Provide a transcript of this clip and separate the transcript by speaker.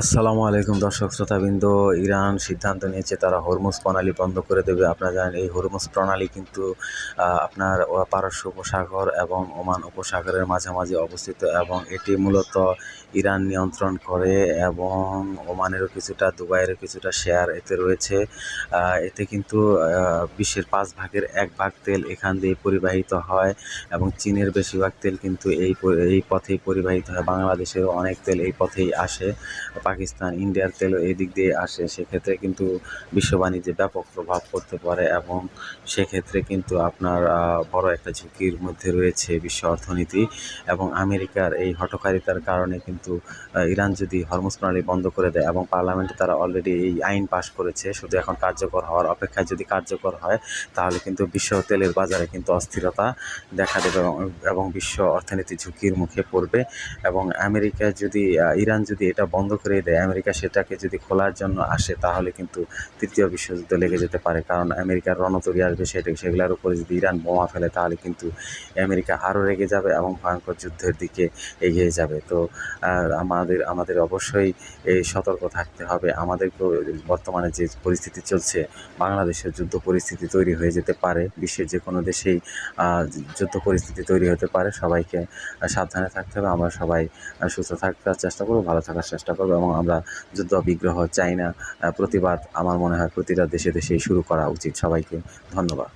Speaker 1: আসসালামু আলাইকুম দর্শক শ্রোতাবৃন্দ। ইরান সিদ্ধান্ত নিয়েছে তারা হরমুজ প্রণালী বন্ধ করে দেবে। আপনারা জানেন, এই হরমুজ প্রণালী কিন্তু আপনার পারস্য উপসাগর এবং ওমান উপসাগরের মাঝামাঝি অবস্থিত এবং এটি মূলত ইরান নিয়ন্ত্রণ করে এবং ওমানেরও কিছুটা, দুবাইয়েরও কিছুটা শেয়ার এতে রয়েছে। এতে কিন্তু বিশ্বের পাঁচ ভাগের এক ভাগ তেল এখান দিয়ে পরিবাহিত হয় এবং চীনের বেশিরভাগ তেল কিন্তু এই এই পথেই পরিবাহিত হয়। বাংলাদেশেরও অনেক তেল এই পথেই আসে। পাকিস্তান, ইন্ডিয়ার তেলও এই দিক দিয়ে আসে, সেক্ষেত্রে কিন্তু বিশ্ব বাণিজ্যে ব্যাপক প্রভাব পড়তে পারে এবং সেক্ষেত্রে কিন্তু আপনার বড় একটা ঝুঁকির মধ্যে রয়েছে বিশ্ব অর্থনীতি এবং আমেরিকার এই হটকারিতার কারণে কিন্তু ইরান যদি হরমুজ প্রণালী বন্ধ করে দেয় এবং পার্লামেন্টে তারা অলরেডি এই আইন পাশ করেছে, শুধু এখন কার্যকর হওয়ার অপেক্ষায় যদি কার্যকর হয়, তাহলে কিন্তু বিশ্ব তেলের বাজারে কিন্তু অস্থিরতা দেখা দেবে এবং বিশ্ব অর্থনীতি ঝুঁকির মুখে পড়বে এবং আমেরিকা যদি ইরান যদি এটা বন্ধ করে দেয়। আমেরিকা সেটাকে যদি খোলার জন্য আসে, তাহলে কিন্তু তৃতীয় বিশ্বযুদ্ধ লেগে যেতে পারে। কারণ আমেরিকার রণতরী আসবে সেটা, সেগুলোর উপরে যদি ইরান বোমা ফেলে, তাহলে কিন্তু আমেরিকা আরও রেগে যাবে এবং ভয়ঙ্কর যুদ্ধের দিকে এগিয়ে যাবে। তো আমাদের আমাদের অবশ্যই এই সতর্ক থাকতে হবে। আমাদেরকেও বর্তমানে যে পরিস্থিতি চলছে, বাংলাদেশের যুদ্ধ পরিস্থিতি তৈরি হয়ে যেতে পারে। বিশ্বের যে কোনো দেশেই যুদ্ধ পরিস্থিতি তৈরি হতে পারে। সবাইকে সাবধানে থাকতে হবে। আমরা সবাই সুস্থ থাকার চেষ্টা করব, ভালো থাকার চেষ্টা করব এবং আমরা যুদ্ধ বিগ্রহ চাই না প্রতিবাদ আমার মনে হয় প্রতিটা দেশে দেশেই শুরু করা উচিত। সবাইকে ধন্যবাদ।